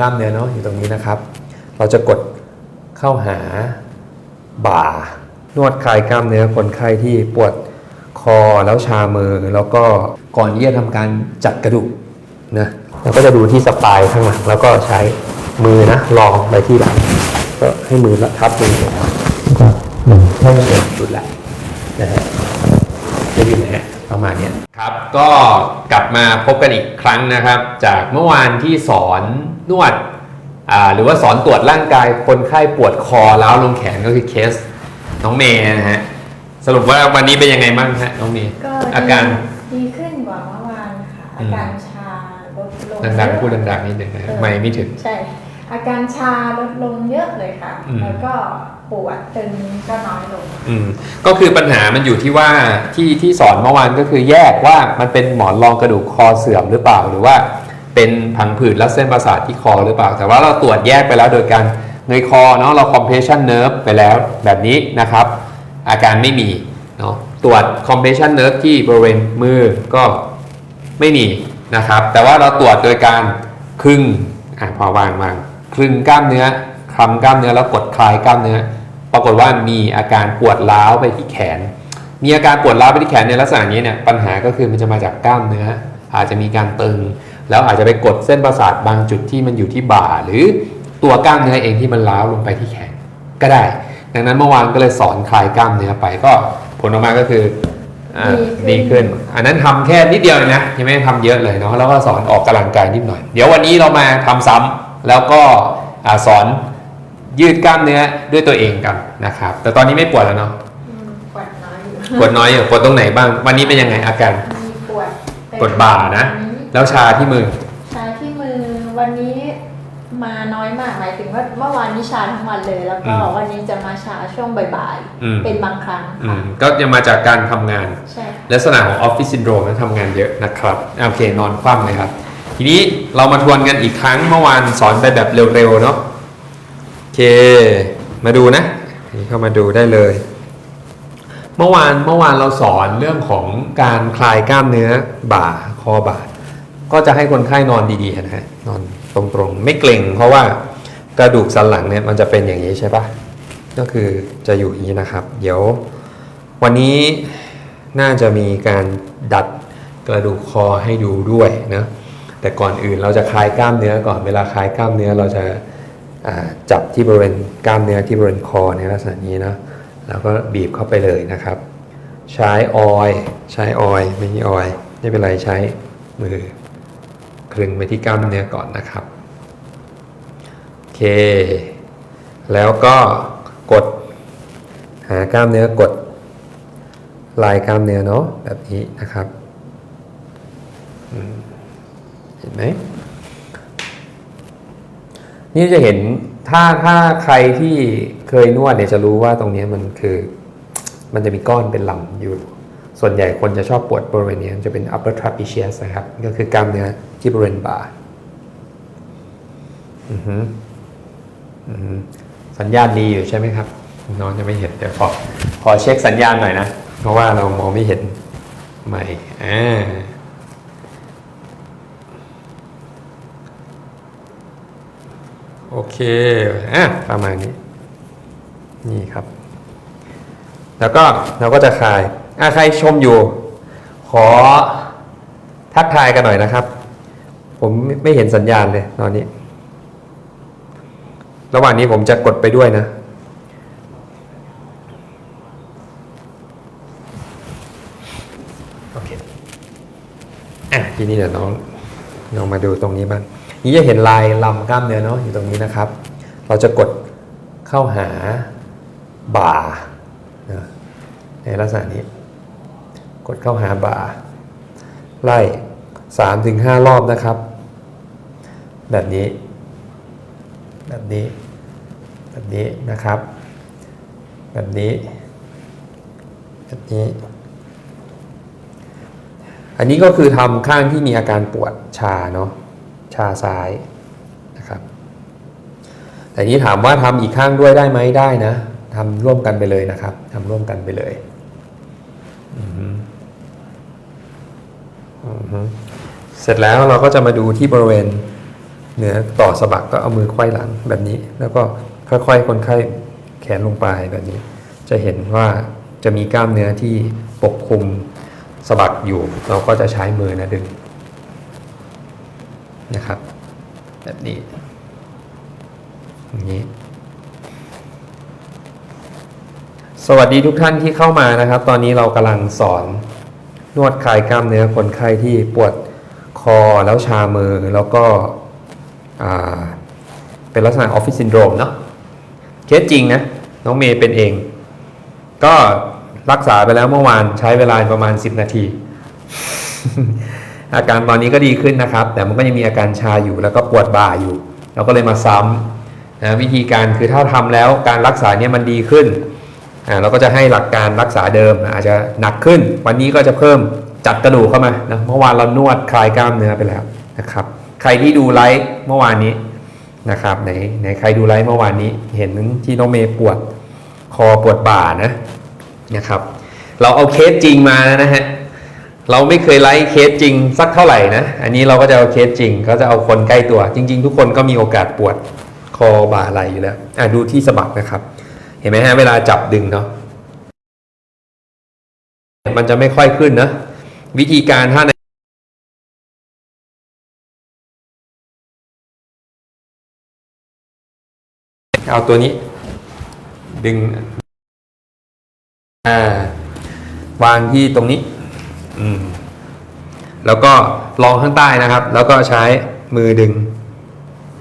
กล้ามเนื้อเนาะอยู่ตรงนี้นะครับ เราจะกดเข้าหาบ่านวดคลายกล้ามเนื้อคนไข้ที่ปวดคอแล้วชามือแล้วก็ก่อนที่จะทำการจัดกระดูกนะเราก็จะดูที่สปายข้างหลังแล้วก็ใช้มือนะลองไปที่หลังก็ให้มือละทับมือก็หนึ่งเท่าเดิมสุดแหละนะฮะจะอยู่นะฮะประมาณนี้ครับ ก็กลับมาพบกันอีกครั้งนะครับ จากเมื่อวานที่สอน นวดอ่าหรือว่าสอนตรวจร่างกายคนไข้ปวดคอล้าวลงแขนก็คือเคสน้องเมย์นะฮะสรุปว่าวันนี้เป็นยังไงบ้างฮะน้องเมย์ก็อาการดีขึ้นกว่าเมื่อวานค่ะอือามการชาลดลงดังๆเยอะพูดดังๆนิดหนึ่งนะฮะเออไม่ไม่ถึงใช่ อาการชาลดลงเยอะเลยค่ะอืมแล้วก็ปวดตึงก็น้อยลงอืมก็คือปัญหามันอยู่ที่ว่าที่ที่สอนเมื่อวานก็คือแยกว่ามันเป็นหมอนรองกระดูกคอเสื่อมหรือเปล่าหรือว่า เป็นพังผืดและเส้นประสาทที่คอหรือเปล่า แต่ว่าเราตรวจแยกไปแล้วโดยการเงยคอเนาะเรา compression nerve ไปแล้วแบบนี้นะครับ อาการไม่มีเนาะตรวจ compression nerve ที่บริเวณมือก็ไม่มีนะครับ แต่ว่าเราตรวจโดยการคลึงอะพอวางวางคลึงกล้ามเนื้อคลำกล้ามเนื้อแล้วกดคลายกล้ามเนื้อ ปรากฏว่ามีอาการปวดร้าวไปที่แขน มีอาการปวดร้าวไปที่แขนในลักษณะนี้เนี่ยปัญหาก็คือมันจะมาจากกล้ามเนื้อ อาจจะมีการตึง แล้วอาจจะไปกดเส้นประสาทบางจุดที่มันอยู่ที่บ่า หรือตัวกล้ามเนื้อเองที่มันร้าวลงไปที่แขนก็ได้ ดังนั้นเมื่อวานก็เลยสอนคลายกล้ามเนื้อไปก็ผลออกมาก็คืออ่าดีดีขึ้ขึ้นนอันนั้นทำแค่นิดเดียวเองนะยังไม่ได้ทำเยอะเลยเนาะแล้วก็สอนออกกำลังกายนิดหน่อย เดี๋ยววันนี้เรามาทำซ้ำแล้วก็อ่าสอนยืดกล้ามเนื้อด้วยตัวเองกันนะครับ แต่ตอนนี้ไม่ปวดแล้วเนาะอืมปวดน้อยอยู่ปวดน้อยอยู่ปวดตรงไหนบ้าง วันนี้เป็นยังไงอาการมีปวดเต็มปวดบ่านะ แล้วชาที่มือ ชาที่มือวันนี้มาน้อยมากหมายถึงว่าเมื่อวานนี้ชาทั้งวันเลย แล้วก็อืมวันนี้จะมาชาช่วงบ่ายอืม ๆเป็นบางครั้งอืค่ะมก็จะมาจากการทำงาน ใช่ค่ะลักษณะของออฟฟิศซินโดรมทำงานเยอะนะครับอะโอเคนอนคว่ำเลยครับ ทีนี้เรามาทวนกันอีกครั้งเมื่อวานสอนไปแบบเร็วๆเนาะโอเค มาดูนะนี่เข้ามาดูได้เลย เมื่อวานเมื่อวานเราสอนเรื่องของการคลายกล้ามเนื้อบ่าคอบ่า ก็จะให้คนไข้นอนดีๆนะฮะนอนตรงๆ ไม่เกร็งเพราะว่ากระดูกสันหลังเนี่ยมันจะเป็นอย่างนี้ใช่ปะก็คือจะอยู่อย่างนี้นะครับ เดี๋ยว วันนี้น่าจะมีการดัดกระดูกคอให้ดูด้วยนะแต่ก่อนอื่นเราจะคลายกล้ามเนื้อก่อนเวลาคลายกล้ามเนื้อเราจะาจับที่บริเวณกล้ามเนื้อที่บริเวณคอในลักษณะนี้นะแล้วก็บีบเข้าไปเลยนะครับ ใช้ออยล์ใช้ออยล์ไม่มีออยล์ไม่เป็นไรใช้มือ คลึงไปที่กล้ามเนื้อก่อนนะครับโอเค แล้วก็กด หากล้ามเนื้อกดลายกล้ามเนื้อเนาะแบบนี้นะครับเห็นไหมนี่จะเห็นถ้าถ้าใครที่เคยนวดเนี่ยจะรู้ว่าตรงนี้มันคือ มันจะมีก้อนเป็นลำอยู่ ส่วนใหญ่คนจะชอบปวดบริเวณนี้จะเป็น upper trapezius นะครับ ก็คือกล้ามเนื้อที่บริเวณบ่าสัญญาณดีอยู่ใช่ไหมครับ น้องจะไม่เห็นเดี๋ยวขอขอเช็คสัญญาณหน่อยนะ เพราะว่าเรามองไม่เห็นใหม่อ่าโอเคอะประมาณนี้ นี่ครับ แล้วก็เราก็จะคลาย อะใครชมอยู่ ขอทักทายกันหน่อยนะครับ ผมไม่เห็นสัญญาณเลยตอนนี้ ระหว่างนี้ผมจะกดไปด้วยนะโอเคอะทีนี้เดี๋ยวน้องน้องมาดูตรงนี้บ้างนี่จะเห็นลายลำกล้ามเนื้อเนาะอยู่ตรงนี้นะครับ เราจะกดเข้าหาบ่านะในลักษณะนี้ ดเข้าหาบ่า ไล่สามถึงห้ารอบนะครับ แบบนี้ แบบนี้ แบบนี้นะครับ แบบนี้ แบบนี้ อันนี้ก็คือทำข้างที่มีอาการปวดชาเนาะ ชาซ้ายนะครับแต่นี้ถามว่าทำอีกข้างด้วยได้ไหมได้นะทำร่วมกันไปเลยนะครับทำร่วมกันไปเลย อือฮึอือฮึ เสร็จแล้วเราก็จะมาดูที่บริเวณเหนือต่อสะบักก็เอามือไขว้หลังแบบนี้ แล้วก็ค่อยๆคนไข้แขนลงไปแบบนี้ จะเห็นว่าจะมีกล้ามเนื้อที่ปกคลุมสะบักอยู่ เราก็จะใช้มือนะดึงนะครับ แบบนี้อย่างนี้สวัสดีทุกท่านที่เข้ามานะครับ ตอนนี้เรากำลังสอน นวดคลายกล้ามเนื้อคนไข้ที่ปวดคอแล้วชามือแล้วก็เป็นลักษณะออฟฟิศซินโดรมเนาะเคสจริงนะ น้องเมย์เป็นเอง ก็รักษาไปแล้วเมื่อวานใช้เวลาประมาณ 10 นาที อาการตอนนี้ก็ดีขึ้นนะครับ แต่มันก็ยังมีอาการชาอยู่แล้วก็ปวดบ่าอยู่ เราก็เลยมาซ้ำนะวิธีการคือถ้าทำแล้วการรักษาเนี่ยมันดีขึ้น เราก็จะให้หลักการรักษาเดิมอาจจะหนักขึ้น วันนี้ก็จะเพิ่มจัดกระดูกเข้ามานะเมื่อวานเรานวดคลายกล้ามเนื้อไปแล้วนะครับ ใครที่ดูไลฟ์เมื่อวานนี้นะครับไหนไหนใครดูไลฟ์เมื่อวานนี้ เห็นที่น้องเมย์ปวดคอปวดบ่านะนะครับ เราเอาเคสจริงมานะฮะเราไม่เคยไลฟ์เคสจริงสักเท่าไหร่นะอันนี้เราก็จะเอาเคสจริง ก็จะเอาคนใกล้ตัว จริง ๆ ทุกคนก็มีโอกาสปวดคอบ่าไหลอยู่แล้วอะดูที่สะบักนะครับ เห็นไหมฮะเวลาจับดึงเนาะมันจะไม่ค่อยขึ้นนะ วิธีการถ้าในเอาตัวนี้ ดึงอ่าวางที่ตรงนี้ อืม แล้วก็ลองข้างใต้นะครับ แล้วก็ใช้มือดึง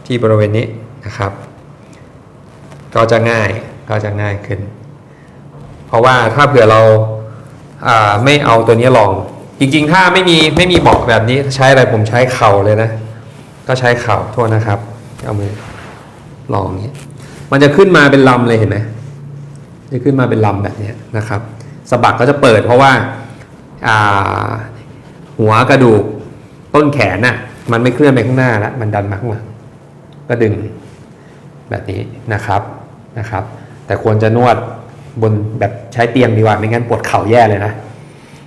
ที่บริเวณนี้นะครับ ก็จะง่าย ก็จะง่ายขึ้น เพราะว่าถ้าเผื่อเราาไม่เอาตัวนี้ลอง จริงๆ ถ้าไม่มีไม่มีเบาะแบบนี้ใช้อะไรผมใช้เข่าเลยนะ ก็ใช้เข่าโทษนะครับ เอามือลองอย่างนี้มันจะขึ้นมาเป็นลำเลยเห็นไหมจะขึ้นมาเป็นลำแบบนี้นะครับสะบักก็จะเปิดเพราะว่าอ่าหัวกระดูกต้นแขนน่ะมันไม่เคลื่อนไปข้างหน้าแล้วมันดันมาข้างหลังก็ดึงแบบนี้นะครับนะครับ แต่ควรจะนวดบนแบบใช้เตียงดีกว่าไม่งั้นปวดเข่าแย่เลยนะ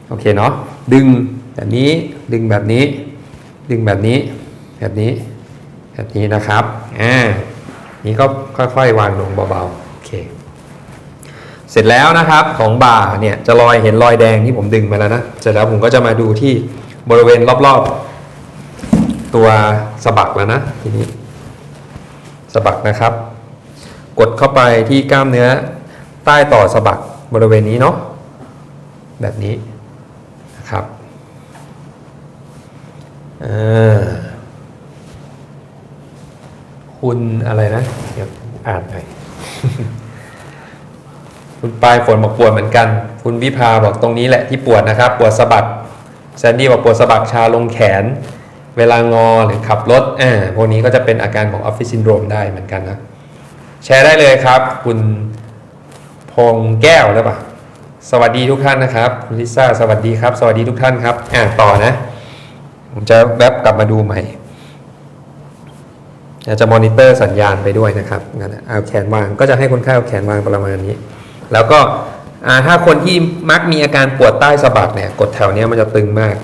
โอเคเนาะดึงแบบนี้ดึงแบบนี้ ดึงแบบนี้ แบบนี้ แบบนี้นะครับอ่านี่ก็ค่อยๆ วางลงเบาๆโอเคเสร็จแล้วนะครับของบ่าเนี่ยจะรอยเห็นรอยแดงที่ผมดึงมาแล้วนะเสร็จแล้วผมก็จะมาดูที่บริเวณรอบๆ ตัวสะบักแล้วนะทีนี้สะบักนะครับ กดเข้าไปที่กล้ามเนื้อใต้ต่อสะบักบริเวณนี้เนาะแบบนี้นะครับคุณอะไรนะ เดี๋ยวอ่านหน่อยคุณปลายฝนบอกปวดเหมือนกัน คุณวิภาบอกตรงนี้แหละที่ปวดนะครับ ปวดสะบักแซนดี้บอกปวดสะบักชาลงแขน เวลางอหรือขับรถอ่าพวกนี้ก็จะเป็นอาการของออฟฟิศซินโดรมได้เหมือนกันนะ แชร์ได้เลยครับ คุณพงแก้วหรือเปล่าสวัสดีทุกท่านนะครับคุณลิซ่าสวัสดีครับ สวัสดีทุกท่านครับอ่าต่อนะ ผมจะแวบกลับมาดูใหม่อาจจะมอนิเตอร์สัญญาณไปด้วยนะครับงั้นเอาแขนวางก็จะให้คนไข้เอาแขนวางประมาณนี้ แล้วก็ถ้าคนที่มักมีอาการปวดใต้สะบักเนี่ยกดแถวเนี้ยมันจะตึงมาก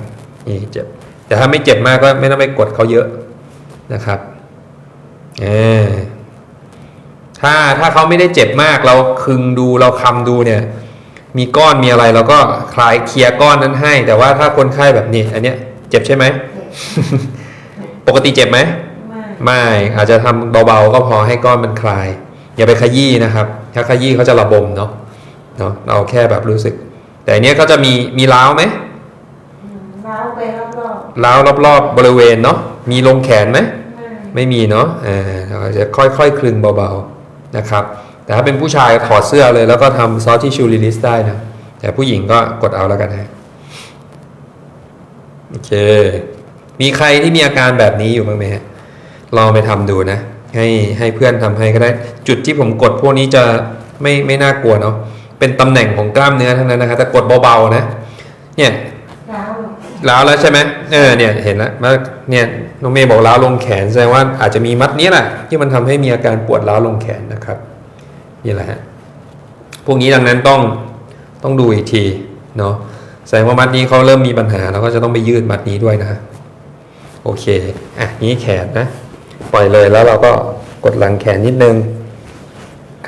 นี่เจ็บแต่ถ้าไม่เจ็บมากก็ไม่ต้องไปกดเขาเยอะนะครับเออ ถ้าถ้าเขาไม่ได้เจ็บมากเราคึงดูเราคำดูเนี่ย มีก้อนมีอะไรเราก็คลายเคลียร์ก้อนนั้นให้ แต่ว่าถ้าคนไข้แบบนี้ อันเนี้ยเจ็บใช่ไหม ปกติเจ็บไหมไม่ไม่อาจจะทำเบาๆก็พอให้ก้อนมันคลาย อย่าไปขยี้นะครับ ถ้าขยี้เขาจะระบมเนาะเนาะเราแค่แบบรู้สึก แต่อันเนี้ยก็จะมีมีร้าวไหมอืมล้าวไปรอบร้าวรอบๆบริเวณเนาะมีลงแขนไหมๆไม่ไม่มีเนาะอ่าเราจะค่อยๆคลึงเบาๆ นะครับ แต่ถ้าเป็นผู้ชายถอดเสื้อเลย แล้วก็ทำซอฟที่ชูรีลิสได้นะ แต่ผู้หญิงก็กดเอาแล้วกันฮะโอเค มีใครที่มีอาการแบบนี้อยู่บ้างไหมฮะลองไปทำดูนะ ให้ให้เพื่อนทำให้ก็ได้ จุดที่ผมกดพวกนี้จะไม่ไม่น่ากลัวเนาะเป็นตำแหน่งของกล้ามเนื้อทั้งนั้นนะครับแต่กดเบาๆนะ เนี่ย ล้าวเหรอล้าวแล้วใช่ไหมเออเนี่ยเห็นแล้วว่าเนี่ยน้องเมย์บอกล้าวลงแขนแสดงว่าอาจจะมีมัดนี้แหละที่มันทำให้มีอาการปวดล้าวลงแขนนะครับนี่แหละฮะพวกนี้ดังนั้นต้องต้องดูอีกทีเนาะแสดงว่ามัดนี้เขาเริ่มมีปัญหาเราก็จะต้องไปยืดมัดนี้ด้วยนะโอเคอะนี้แขนนะปล่อยเลยแล้วเราก็กดหลังแขนนิดนึง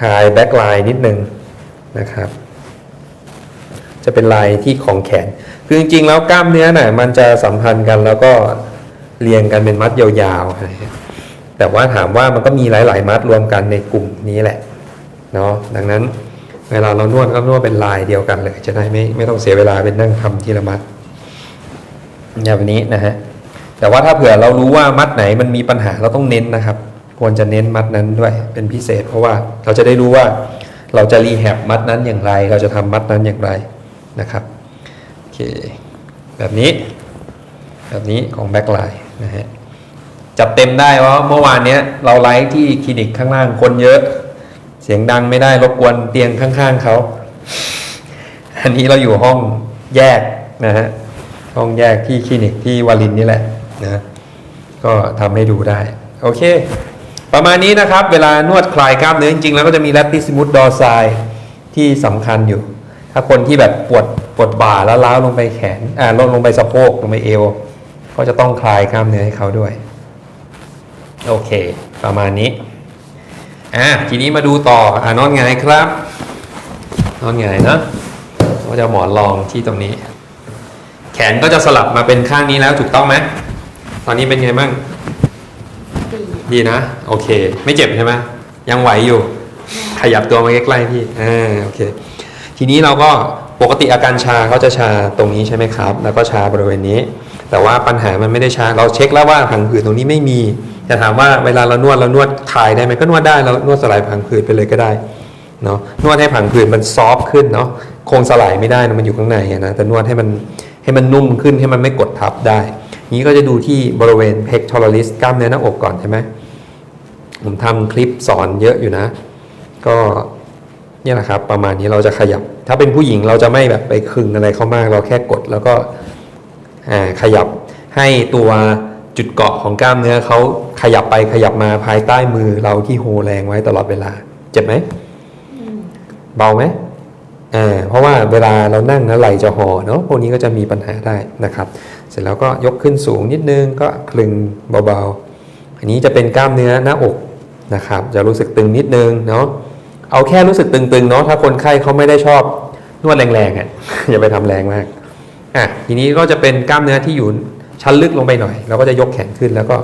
คลายแบ็คไลน์นิดนึงนะครับ จะเป็นลายที่ของแขน คือจริงๆ แล้วกล้ามเนื้อน่ะมันจะสัมพันธ์กันแล้วก็เรียงกันเป็นมัดยาวๆ แต่ว่าถามว่ามันก็มีหลายๆ มัดรวมกันในกลุ่มนี้แหละเนาะดังนั้นเวลาเรานวดก็นวดเป็นลายเดียวกันเลย จะได้ไม่ไม่ต้องเสียเวลาเป็นนั่งทำทีละมัดอย่างนี้นะฮะแต่ว่าถ้าเผื่อเรารู้ว่ามัดไหนมันมีปัญหาเราต้องเน้นนะครับ ควรจะเน้นมัดนั้นด้วยเป็นพิเศษ เพราะว่าเราจะได้รู้ว่าเราจะรีแฮบมัดนั้นอย่างไร เราจะทำมัดนั้นอย่างไร นะครับโอเคแบบนี้ แบบนี้ของแบ็คไลน์นะฮะจัดเต็มได้ว่าเมื่อวานเนี้ยเราไลฟ์ที่คลินิกข้างล่างคนเยอะ เสียงดังไม่ได้รบกวนเตียงข้างๆเขาอันนี้เราอยู่ห้องแยกนะฮะห้องแยกที่คลินิกที่วารินนี่แหละนะก็ทำให้ดูได้ โอเค ประมาณนี้นะครับ เวลานวดคลายกล้ามเนื้อจริงๆ แล้วก็จะมี latissimus dorsi ที่สำคัญอยู่ ถ้าคนที่แบบปวดปวดบ่าแล้วล้าลงไปแขนอ่าลงลงไปสะโพกลงไปเอว ก็จะต้องคลายกล้ามเนื้อให้เขาด้วย โอเค ประมาณนี้อะทีนี้มาดูต่ออ่านอนไงายครับ นอนไงายเนอะก็จะหมอนรองที่ตรงนี้ แขนก็จะสลับมาเป็นข้างนี้แล้วถูกต้องไหมตอนนี้เป็นไงบ้างดีดีนะ โอเค ไม่เจ็บใช่ไหมยังไหวอยู่ ขยับตัวมาใกล้ๆพี่อ่าโอเค ทีนี้เราก็ปกติอาการชาเขาจะชาตรงนี้ใช่ไหมครับ แล้วก็ชาบริเวณนี้ แต่ว่าปัญหามันไม่ได้ชาเราเช็คแล้วว่าผังผืดตรงนี้ไม่มีจะถามว่าเวลาเรานวดเรานวดคลายได้ไหมก็นวดได้เรานวดสลายผังผืดไปเลยก็ได้เนาะนวดให้ผังผืดมันซอฟต์ขึ้นเนาะคงสลายไม่ได้นะมันอยู่ข้างในนะแต่นวดให้มันให้มันนุ่มขึ้นให้มันไม่กดทับได้ นี้ก็จะดูที่บริเวณ pectoralis กล้ามเนื้อหน้าอกก่อนใช่ไหมผมทำคลิปสอนเยอะอยู่นะ ก็ เนี่ยแหละครับประมาณนี้เราจะขยับ ถ้าเป็นผู้หญิงเราจะไม่แบบไปคึงอะไรเขามาก เราแค่กดแล้วก็อ่าขยับให้ตัวจุดเกาะของกล้ามเนื้อเขาขยับไปขยับมาภายใต้มือเราที่โฮแรงไว้ตลอดเวลา เจ็บไหมอืมเบาไหมอ่าเพราะว่าเวลาเรานั่งนะไหลจะห่อเนาะพวกนี้ก็จะมีปัญหาได้นะครับ เสร็จแล้วก็ยกขึ้นสูงนิดนึงก็คลึงเบาๆ อันนี้จะเป็นกล้ามเนื้อหน้าอกนะครับ จะรู้สึกตึงนิดนึงเนาะ เอาแค่รู้สึกตึงๆเนาะถ้าคนไข้เขาไม่ได้ชอบนวดแรงๆอะอย่าไปทำแรงมากอะทีนี้ก็จะเป็นกล้ามเนื้อที่อยู่ชั้นลึกลงไปหน่อยเราก็จะยกแขนขึ้นแล้วก็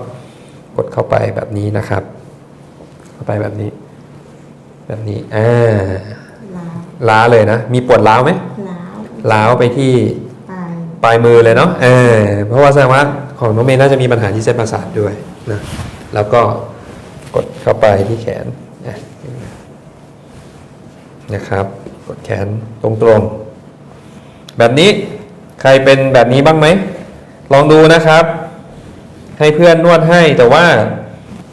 กดเข้าไปแบบนี้นะครับ เข้าไปแบบนี้ แบบนี้อ่าล้าวล้าเลยนะ มีปวดล้าวไหมล้าวล้าวไปที่ปลายปลายมือเลยเนาะเออเพราะว่าแสดงว่าของน้องเมย์น่าจะมีปัญหาที่เส้นประสาทด้วยนะแล้วก็กดเข้าไปที่แขนอะ นะครับ กดแขนตรงๆ แบบนี้ใครเป็นแบบนี้บ้างไหม ลองดูนะครับ ให้เพื่อนนวดให้แต่ว่า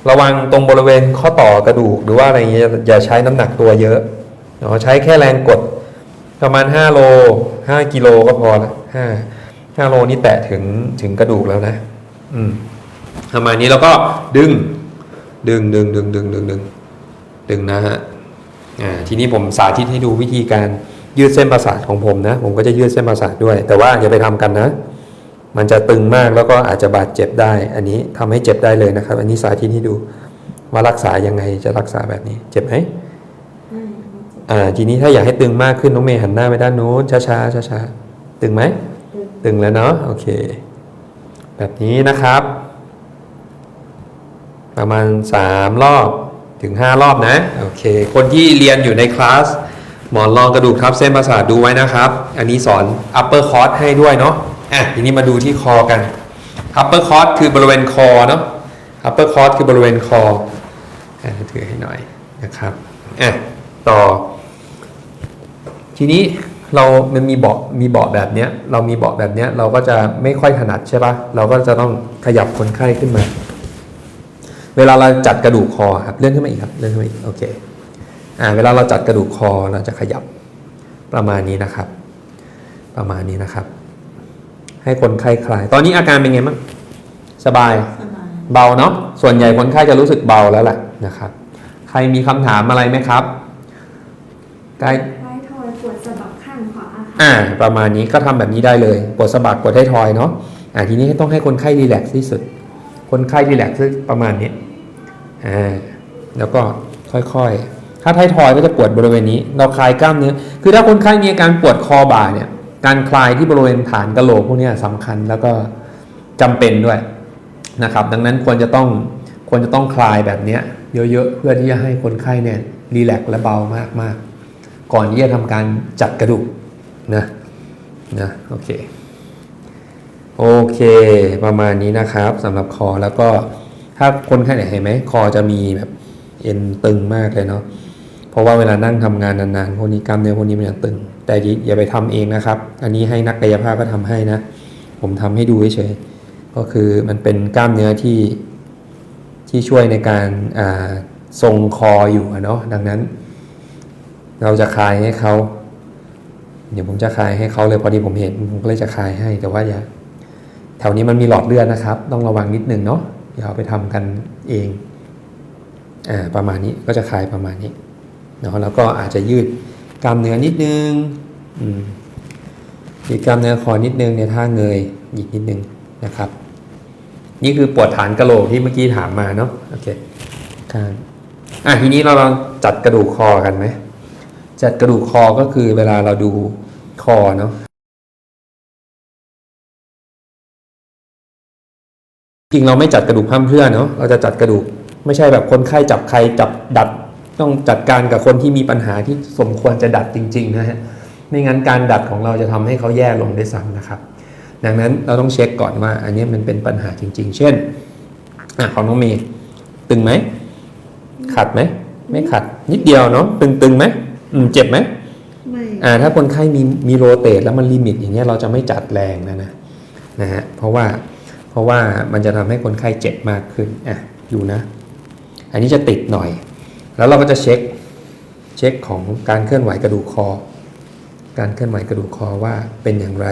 ระวังตรงบริเวณข้อต่อกระดูกหรือว่าอะไรเงี้ยอย่าใช้น้ำหนักตัวเยอะเนาะใช้แค่แรงกดประมาณ 5 โล 5 กิโลก็พอละ5 5โลนี่แตะถึงถึงกระดูกแล้วนะ อืมประมาณนี้แล้วก็ดึง ดึงดึงดึงดึงดึงดึงดึงนะฮะ ทีนี้ผมสาธิตให้ดูวิธีการยืดเส้นประสาทของผมนะ ผมก็จะยืดเส้นประสาทด้วย แต่ว่าอย่าไปทำกันนะ มันจะตึงมากแล้วก็อาจจะบาดเจ็บได้ อันนี้ทำให้เจ็บได้เลยนะครับ อันนี้สาธิตให้ดูว่ารักษายังไงจะรักษาแบบนี้ เจ็บไหมอืมอ่า ทีนี้ถ้าอยากให้ตึงมากขึ้นน้องเมย์หันหน้าไปด้านนู้นช้าช้าช้าช้าๆตึงไหมตึงตึงแล้วเนาะโอเค แบบนี้นะครับ ประมาณ3รอบ ถึง 5 รอบนะ โอเค คนที่เรียนอยู่ในคลาส หมอนรองกระดูกทับเส้นประสาทดูไว้นะครับ อันนี้สอน upper cord ให้ด้วยเนาะอะทีนี้มาดูที่คอกัน upper cord คือบริเวณคอเนาะ upper cord คือบริเวณคออะถือให้หน่อยนะครับอะต่อ ทีนี้เรามันมีเบาะมีเบาะแบบเนี้ย เรามีเบาะแบบเนี้ย เราก็จะไม่ค่อยถนัดใช่ปะเราก็จะต้องขยับคนไข้ขึ้นมา เวลาเราจัดกระดูกคอครับเลื่อนขึ้นมาอีกครับเลื่อนขึ้นมาอีกโอเคอ่าเวลาเราจัดกระดูกคอเราจะขยับประมาณนี้นะครับ ประมาณนี้นะครับ ให้คนไข้คลาย ตอนนี้อาการเป็นไงบ้างสบายสบายเบาเนาะส่วนใหญ่คนไข้จะรู้สึกเบาแล้วแหละนะครับ ใครมีคำถามอะไรไหมครับใกล้ท้ายทอยปวดสะบักข้างขวาค่ะอ่า ประมาณนี้ก็ทำแบบนี้ได้เลยกดสะบักกดให้ทอยเนาะอ่าทีนี้ต้องให้คนไข้รีแลกซ์ที่สุด คนไข้รีแลกซ์ประมาณนี้อ่าแล้วก็ค่อยๆ ถ้าไทายทอยก็จะปวดบริเวณนี้ เราคลายกล้ามเนื้อ คือถ้าคนไข้มีอาการปวดคอบ่าเนี่ย การคลายที่บริเวณฐานกะโหลกพวกนี้ยสำคัญแล้วก็จำเป็นด้วยนะครับ ดังนั้นควรจะต้องควรจะต้องคลายแบบนี้เยอะๆ เพื่อที่จะให้คนไข้เนี่ยรีแลกซ์และเบามากๆ ก่อนที่จะทำการจัดกระดูกนะนะโอเค โอเค ประมาณนี้นะครับสำหรับคอแล้วก็ถ้าคนไข้เนี่ยเห็นไหมคอจะมีแบบเอ็นตึงมากเลยเนาะเพราะว่าเวลานั่งทำงานนานๆพวกนี้กล้ามเนื้อพวกนี้มันจะตึง แต่อย่าไปทำเองนะครับ อันนี้ให้นักกายภาพก็ทำให้นะ ผมทำให้ดูเฉยๆก็คือมันเป็นกล้ามเนื้อที่ที่ช่วยในการอ่าทรงคออยู่เนาะดังนั้น เราจะคลายให้เขาเดี๋ยวผมจะคลายให้เขาเลยพอดีผมเห็นผมก็เลยจะคลายให้แต่ว่าอย่า ถวนี้มันมีหลอดเลือดนะครับ ต้องระวังนิดนึงเนาะอย่าเอาไปทำกันเองอ่าประมาณนี้ก็จะคลายประมาณนี้เนาะแล้วก็อาจจะยืดกล้ามเนื้อนิดนึงอืมยืดกล้ามเนื้อคอนิดนึงในท่าเงยหยิกนิดนึงนะครับ นี่คือปวดฐานกระโหลกที่เมื่อกี้ถามมาเนาะโอเคข้างอะทีนี้เราลองจัดกระดูกคอกันไหมจัดกระดูกคอก็คือเวลาเราดูคอเนาะ จริงเราไม่จัดกระดูกพร่ำเพรื่อเนาะเราจะจัดกระดูก ไม่ใช่แบบคนไข้จับใครจับดัด ต้องจัดการกับคนที่มีปัญหาที่สมควรจะดัดจริง ๆ นะฮะไม่งั้นการดัดของเราจะทำให้เขาแย่ลงได้วยซ้ำนะครับ ดังนั้นเราต้องเช็คก่อนว่า อันนี้มันเป็นปัญหาจริง ๆ เช่นอะของน้องเมย์ตึงไหมขัดไหมไม่ขัด นิดเดียวเนาะตึงๆไหมอืมเจ็บไหมไม่อ่าถ้าคนไข้มีมีโรเตทแล้วมันลิมิตอย่างเงี้ยเราจะไม่จัดแรงนะนะนะฮะเพราะว่า เพราะว่ามันจะทำให้คนไข้เจ็บมากขึ้นอะดูนะ อันนี้จะติดหน่อย แล้วเราก็จะเช็คเช็คของการเคลื่อนไหวกระดูกคอ การเคลื่อนไหวกระดูกคอว่าเป็นอย่างไร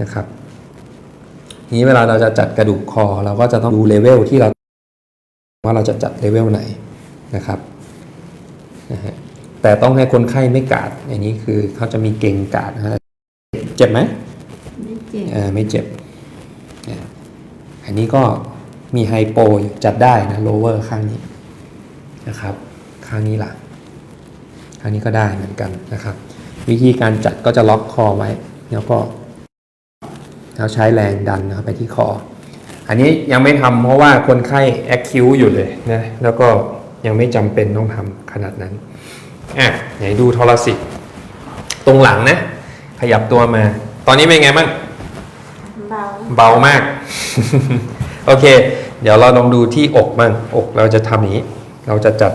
นะครับทีนี้เวลาเราจะจัดกระดูกคอ เราก็จะต้องดูเลเวลที่เราว่าเราจะจัดเลเวลไหนนะครับนะฮะแต่ต้องให้คนไข้ไม่กาดอันนี้คือเขาจะมีเกรงกาดนะฮะเจ็บไหมไม่เจ็บอ่าไม่เจ็บอ่าอั นนี้ก็มีไฮโปจัดได้นะโลเวอร์ข้างนี้นะครับข้างนี้ล่ะข้างนี้ก็ได้เหมือนกันนะครับ วิธีการจัดก็จะล็อกคอไว้แล้วก็แล้วใช้แรงดันนะครับไปที่คอ อันนี้ยังไม่ทำเพราะว่าคนไข้แอคคิวอยู่เลยนะแล้วก็ยังไม่จำเป็นต้องทำขนาดนั้นอะไหนดูทรสิกตรงหลังนะ ขยับตัวมา ตอนนี้เป็นไงบ้าง เบาเบามาก โอเค เดี๋ยวเราลองดูที่อกบ้างอกเราจะทำอย่างนี้ เราจะจัด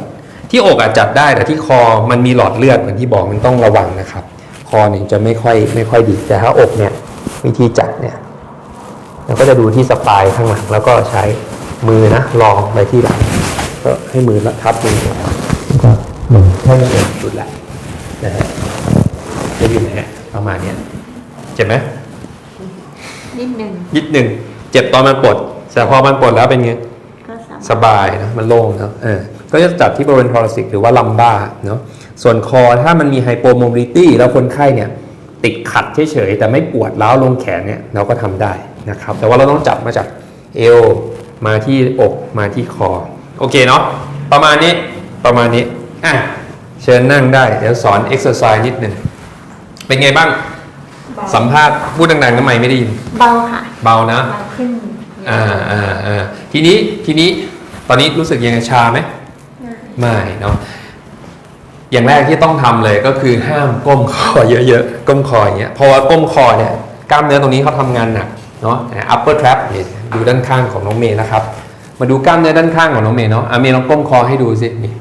ที่อกอาจจัดได้แต่ที่คอมันมีหลอดเลือดเหมือนที่บอกมันต้องระวังนะครับ คอเนี่ยจะไม่ค่อยไม่ค่อยดีแต่ถ้าอกเนี่ยวิธีจัดเนี่ยเราก็จะดูที่สปายข้างหลังแล้วก็ใช้มือนะลองไปที่หลังก็ให้มือทับมือก็หนึ่งแค่นี้เองสุดแหละนะฮะจะอยู่ไหนฮะประมาณเนี้ยเจ็บไหม นิดหนึ่งนิดหนึ่งเจ็บตอนมันปวดแต่พอมันปวดแล้วเป็นไงก็สามสบายนะมันโล่งเนอะเออก็จะจัดที่บริเวณทอร์ซิกหรือว่าลัมบ้าเนาะส่วนคอถ้ามันมีไฮโปโมบิลิตี้แล้วคนไข้เนี่ยติดขัดเฉยๆแต่ไม่ปวดล้าวลงแขนเนี่ยเราก็ทำได้นะครับ แต่ว่าเราต้องจับมาจากเอวมาที่อกมาที่คอ โอเคเนาะประมาณนี้ประมาณนี้อะเชิญนั่งได้ เดี๋ยวสอนเอ็กซ์ไซส์นิดหนึ่งเป็นไงบ้าง เบาสัมภาษณ์พูดดังๆทำไมไม่ได้ยิน เบาค่ะเบานะเบาขึ้นอ่าอ่าอ่าทีนี้ทีนี้ตอนนี้รู้สึกยังไงชาไหมง่ายไม่เนาะอย่างแรกที่ต้องทำเลยก็คือห้ามก้มคอเยอะๆ ก้มคออย่างเงี้ยเพราะว่าก้มคอเนี่ยกล้ามเนื้อตรงนี้เขาทำงานหนักเนาะ upper trap เนี่ยดูด้านข้างของน้องเมย์นะครับ มาดูกล้ามเนื้อด้านข้างของน้องเมย์เนาะอะเมย์ลองก้มคอให้ดูสินี่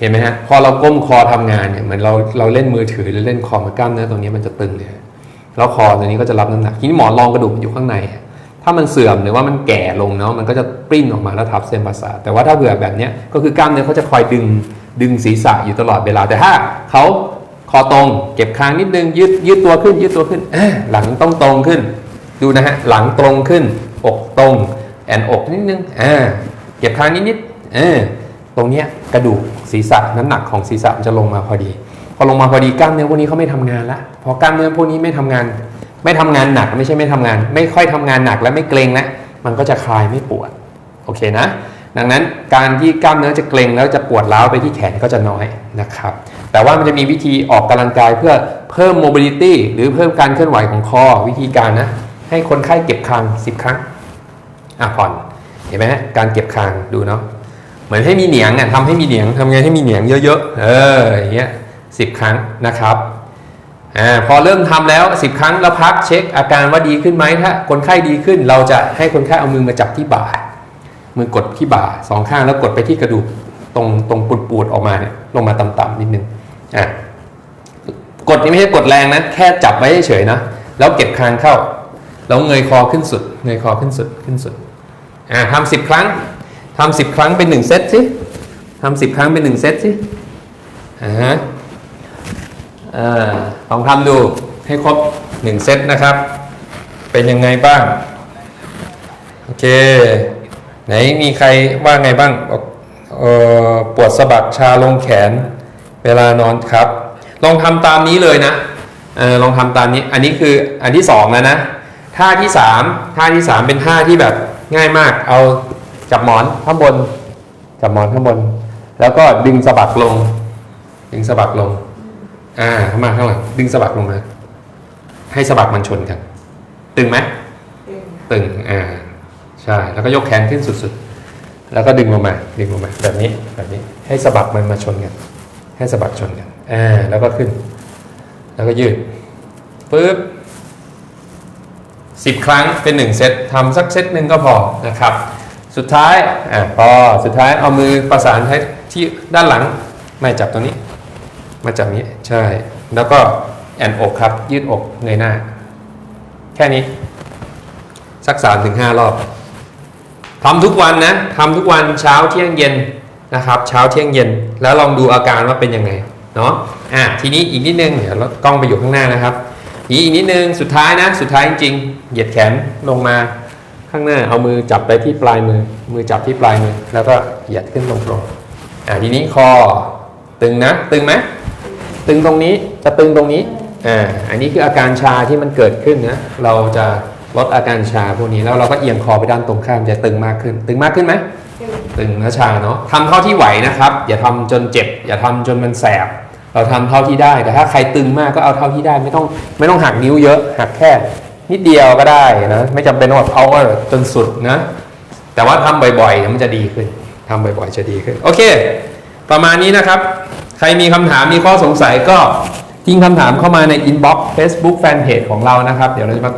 เห็นไหมฮะพอเราก้มคอทำงานเนี่ยเหมือนเราเราเล่นมือถือหรือเล่นคอมกล้ามเนื้อตรงนี้มันจะตึงเลยฮะ แล้วคอตัวนี้ก็จะรับน้ำหนักทีนี้หมอนรองกระดูกมันอยู่ข้างใน ถ้ามันเสื่อมหรือว่ามันแก่ลงเนาะมันก็จะปริ้นออกมาแล้วทับเส้นประสาทแต่ว่าถ้าเผื่อแบบนี้ก็คือกล้ามเนื้อเขาจะคอยดึงดึงศีรษะอยู่ตลอดเวลาแต่ถ้าเขาคอตรงเก็บคางนิดนึงยืดยืดตัวขึ้นยืดตัวขึ้นหลังต้องตรงขึ้น ดูนะฮะหลังตรงขึ้น อกตรง แอนอกนิดนึงอ่าเก็บคางนิดนิดเออตรงเนี้ยกระดูกศีรษะน้ำหนักของศีรษะมันจะลงมาพอดี พอลงมาพอดีกล้ามเนื้อพวกนี้เขาไม่ทำงานละพอกล้ามเนื้อพวกนี้ไม่ทำงาน ไม่ทำงานหนักไม่ใช่ไม่ทำงาน ไม่ค่อยทำงานหนักและไม่เกรงแล้วมันก็จะคลายไม่ปวดโอเคนะ ดังนั้นการที่กล้ามเนื้อจะเกร็งแล้วจะปวดร้าวไปที่แขนก็จะน้อยนะครับ แต่ว่ามันจะมีวิธีออกกำลังกายเพื่อเพิ่ม mobility หรือเพิ่มการเคลื่อนไหวของคอวิธีการนะ ให้คนไข้เก็บคาง 10 ครั้งอะผ่อนเห็นไหมฮะการเก็บคางดูเนาะเหมือนให้มีเหนียงอะทำให้มีเหนียงทำไงให้มีเหนียงเยอะๆเอออย่างเงี้ย สิบครั้งนะครับอ่าพอเริ่มทำแล้ว 10 ครั้งแล้วพักเช็คอาการว่าดีขึ้นไหมถ้าคนไข้ดีขึ้น เราจะให้คนไข้เอามือมาจับที่บ่า มือกดที่บ่าสองข้างแล้วกดไปที่กระดูกตรงตรงปูดๆออกมาเนี่ยลงมาต่ำๆนิดนึงอะกดนี่ไม่ใช่กดแรงนะแค่จับไว้เฉยๆนะแล้วเก็บคางเข้า แล้วเงยคอขึ้นสุด เงยคอขึ้นสุดขึ้นสุดอ่าทำสิบครั้งทำสิบครั้งเป็นหนึ่งเซตสิทำสิบครั้งเป็นหนึ่งเซตสิอ่า อลองทำดูให้ครบหนึ่งเซตนะครับ เป็นยังไงบ้าง โอเค ไหนมีใครว่าไงบ้างปวดสะบักชาลงแขน เวลานอนครับ ลองทำตามนี้เลยนะออลองทำตามนี้ อันนี้คืออันที่สองแล้วนะ ท่าที่สามท่าที่สามเป็นท่าที่แบบง่ายมาก เอาจับหมอนข้างบน จับหมอนข้างบน แล้วก็ดึงสะบักลง ดึงสะบักลง อ่าเข้ามาข้างหลังดึงสะบักลงมา ให้สะบักมันชนกัน ตึงไหมตึงอ่าใช่ แล้วก็ยกแขนขึ้นสุดๆ แล้วก็ดึงลงมา ดึงลงมาแบบนี้แบบนี้ ให้สะบักมันมาชนกัน ให้สะบักชนกันอ่าแล้วก็ขึ้น แล้วก็ยืดปึ๊บสิบครั้งเป็นหนึ่งเซตทำสักเซตหนึ่งก็พอนะครับ สุดท้ายอะพอสุดท้ายเอามือประสานให้ที่ด้านหลังไม่จับตรงนี้ มาจับนี้ใช่ แล้วก็แอนอกครับ ยืดอกเงยหน้า แค่นี้ สักสามถึงห้ารอบทำทุกวันนะทำทุกวันเช้าเที่ยงเย็นนะครับ เช้าเที่ยงเย็น แล้วลองดูอาการว่าเป็นยังไงเนาะอะทีนี้อีกนิดนึงเดี๋ยวเรากล้องไปอยู่ข้างหน้านะครับอีกนิดนึงสุดท้ายนะสุดท้ายจริงๆเหยียดแขนลงมาข้างหน้าเอามือจับไปที่ปลายมือ มือจับที่ปลายมือ แล้วก็เหยียดขึ้นตรงๆอ่าทีนี้คอตึงนะ ตึงไหม ตึงตรงนี้จะตึงตรงนี้อ่าอันนี้คืออาการชาที่มันเกิดขึ้นนะเราจะลดอาการชาพวกนี้แล้วเราก็เอียงคอไปด้านตรงข้ามจะตึงมากขึ้น ตึงมากขึ้นไหมตึงและชาเนาะทำเท่าที่ไหวนะครับ อย่าทำจนเจ็บ อย่าทำจนมันแสบ เราทำเท่าที่ได้ แต่ถ้าใครตึงมากก็เอาเท่าที่ได้ ไม่ต้องไม่ต้องหักนิ้วเยอะหักแค่นิดเดียวก็ได้นะไม่จำเป็นต้องแบบเอาจนสุดนะแต่ว่าทำบ่อยๆมันจะดีขึ้นทำบ่อยๆจะดีขึ้นโอเค ประมาณนี้นะครับ ใครมีคำถามมีข้อสงสัยก็ทิ้งคำถามเข้ามาใน inbox Facebook Fanpage ของเรานะครับ เดี๋ยวเราจะมา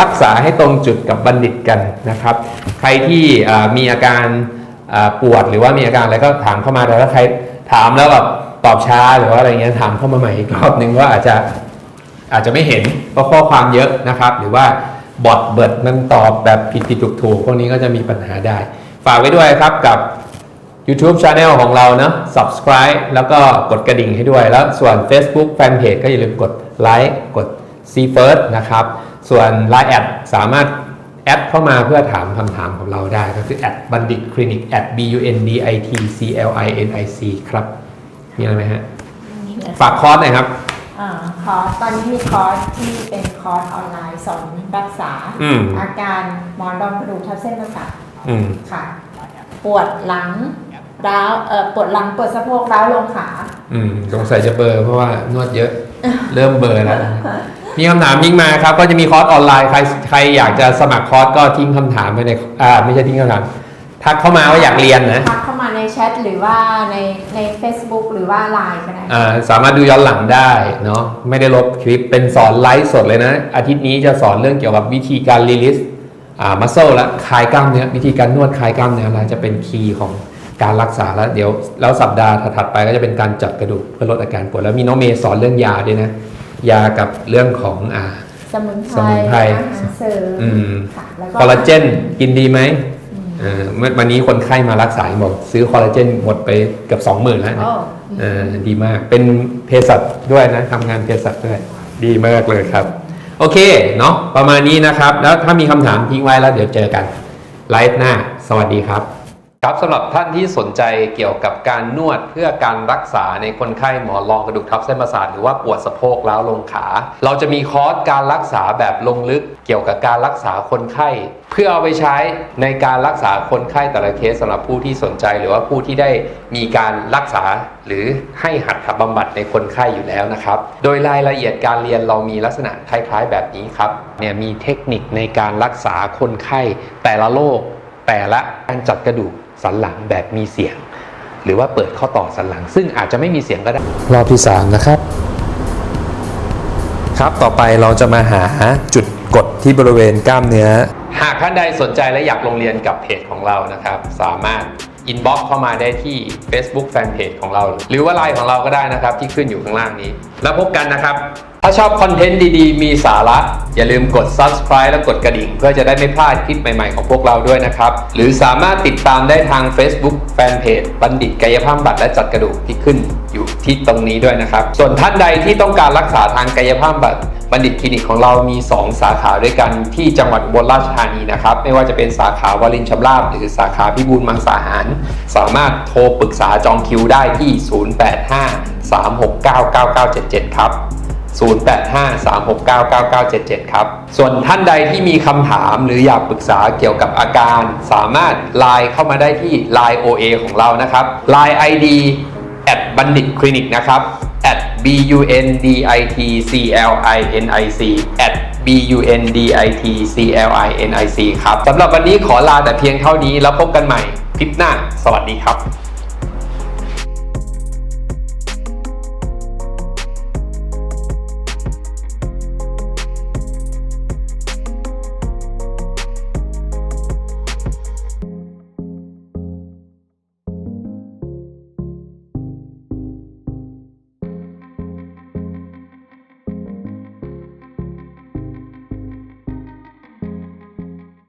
รักษาให้ตรงจุดกับบัณฑิตกันนะครับ ใครที่มีอาการปวดหรือว่ามีอาการอะไรก็ถามเข้ามาแต่ถ้าใครถามแล้วแบบตอบช้าหรือว่าอะไรเงี้ยถามเข้ามาใหม่อีกรอบนึงว่าอาจจะอาจจะไม่เห็นเพราะข้อความเยอะนะครับ หรือว่าบอทเบิร์ดมันตอบแบบผิดผิดถูกถูกพวกนี้ก็จะมีปัญหาได้ ฝากไว้ด้วยครับกับ YouTube Channel ของเราเนาะ subscribe แล้วก็กดกระดิ่งให้ด้วย แล้วส่วน Facebook Fanpage ก็อย่าลืมกดไลค์กด See First นะครับ ส่วน Line แอดสามารถแอดเข้ามาเพื่อถามคำถามของเราได้ ก็คือแอดบัณฑิตคลินิก b u n d i t c l i n i c ครับ มีอะไรไหมฮะ ฝากคอร์สหน่อยครับอ่าคอร์สตอนนี้มีคอร์สที่เป็นคอร์สออนไลน์สอนรักษา อืม อาการหมอนรองกระดูกทับเส้นประสาทอืม ค่ะ ปวดหลัง ร้าวเอ่อปวดหลังปวดสะโพกร้าวลงขาอืมสงสัยจะเบลอร์เพราะว่านวดเยอะ เริ่มเบลอร์แล้วมีคำถามทิ้งมาครับ ก็จะมีคอร์สออนไลน์ใครใครอยากจะสมัครคอร์สก็ทิ้งคำถามไปในอ่าไม่ใช่ทิ้งคำถามทักเข้ามาว่าอยากเรียนนะ ทักเข้ามาในแชทหรือว่าในใน Facebook หรือว่า Line ก็ได้อ่าสามารถดูย้อนหลังได้เนาะไม่ได้ลบคลิปเป็นสอนไลฟ์สดเลยนะ อาทิตย์นี้จะสอนเรื่องเกี่ยวกับวิธีการรีลิสอ่ามัสเซลและคลายกล้ามเนื้อวิธีการนวดคลายกล้ามเนื้ออะไรจะเป็นคีย์ของ การรักษาแล้วเดี๋ยวแล้วสัปดาห์ถัดๆไปก็จะเป็นการจัดกระดูกเพื่อลดอาการปวดแล้วมีน้องเมย์สอนเรื่องยาด้วยนะ ยากับเรื่องของอ่าสมุนไพสมุนไพรอาหารเสริมอืมค่ะแล้วก็คอลลาเจนกินดีไหมเอ่อเมื่อวันนี้คนไข้มารักษาบอกซื้อคอลลาเจนหมดไปเกือบสองหมื่นแล้วนะโอ้เออดีมากเป็นเภสัชด้วยนะทำงานเภสัชด้วย ดีมากเลยครับ โอเคเนาะประมาณนี้นะครับ แล้วถ้ามีคำถามทิ้งไว้แล้วเดี๋ยวเจอกันไลฟ์หน้า สวัสดีครับ ครับสำหรับท่านที่สนใจเกี่ยวกับการนวดเพื่อการรักษาในคนไข้หมอนรองกระดูกทับเส้นประสาทหรือว่าปวดสะโพกแล้วลงขา เราจะมีคอร์สการรักษาแบบลงลึกเกี่ยวกับการรักษาคนไข้ เพื่อเอาไปใช้ในการรักษาคนไข้แต่ละเคสสำหรับผู้ที่สนใจ หรือว่าผู้ที่ได้มีการรักษาหรือให้หัตถบำบัดในคนไข้อยู่แล้วนะครับ โดยรายละเอียดการเรียนเรามีลักษณะคล้ายๆ แบบนี้ครับเนี่ยมีเทคนิคในการรักษาคนไข้แต่ละโรค แต่ละการจัดกระดูกสันหลังแบบมีเสียง หรือว่าเปิดข้อต่อสันหลัง ซึ่งอาจจะไม่มีเสียงก็ได้ รอบที่ 3 นะครับ ครับต่อไปเราจะมาหาจุดกดที่บริเวณกล้ามเนื้อ หากท่านใดสนใจและอยากลงเรียนกับเพจของเรานะครับ สามารถอินบ็อกเข้ามาได้ที่ Facebook Fanpage ของเรา หรือว่าไลน์ของเราก็ได้นะครับ ที่ขึ้นอยู่ข้างล่างนี้ แล้วพบกันนะครับ ถ้าชอบคอนเทนต์ดีๆ มีสาระ อย่าลืมกด Subscribe และกดกระดิ่ง เพื่อจะได้ไม่พลาดคลิปใหม่ๆของพวกเราด้วยนะครับ หรือสามารถติดตามได้ทาง Facebook Fanpage บัณฑิตกายภาพบำบัดและจัดกระดูกที่ขึ้นอยู่ที่ตรงนี้ด้วยนะครับ ส่วนท่านใดที่ต้องการรักษาทางกายภาพบำบัดบัณฑิตคลินิกของเรามี 2 สาขาด้วยกันที่จังหวัดบลราชธานีนะครับ ไม่ว่าจะเป็นสาขาวลินชำราบ หรือสาขาพิบูลมังสาหาร สามารถโทรปรึกษาจองคิวได้ที่ 0853699977 ครับ 0853699977 ครับ ส่วนท่านใดที่มีคำถามหรืออยากปรึกษาเกี่ยวกับอาการ สามารถไลน์เข้ามาได้ที่ Line OA ของเรานะครับ Line ID แอดบัณฑิตคลินิกนะครับ at b u n d i t c l i n i c at b u n d i t c l i n i c ครับสำหรับวันนี้ขอลาแต่เพียงเท่านี้แล้วพบกันใหม่คลิปหน้า สวัสดีครับ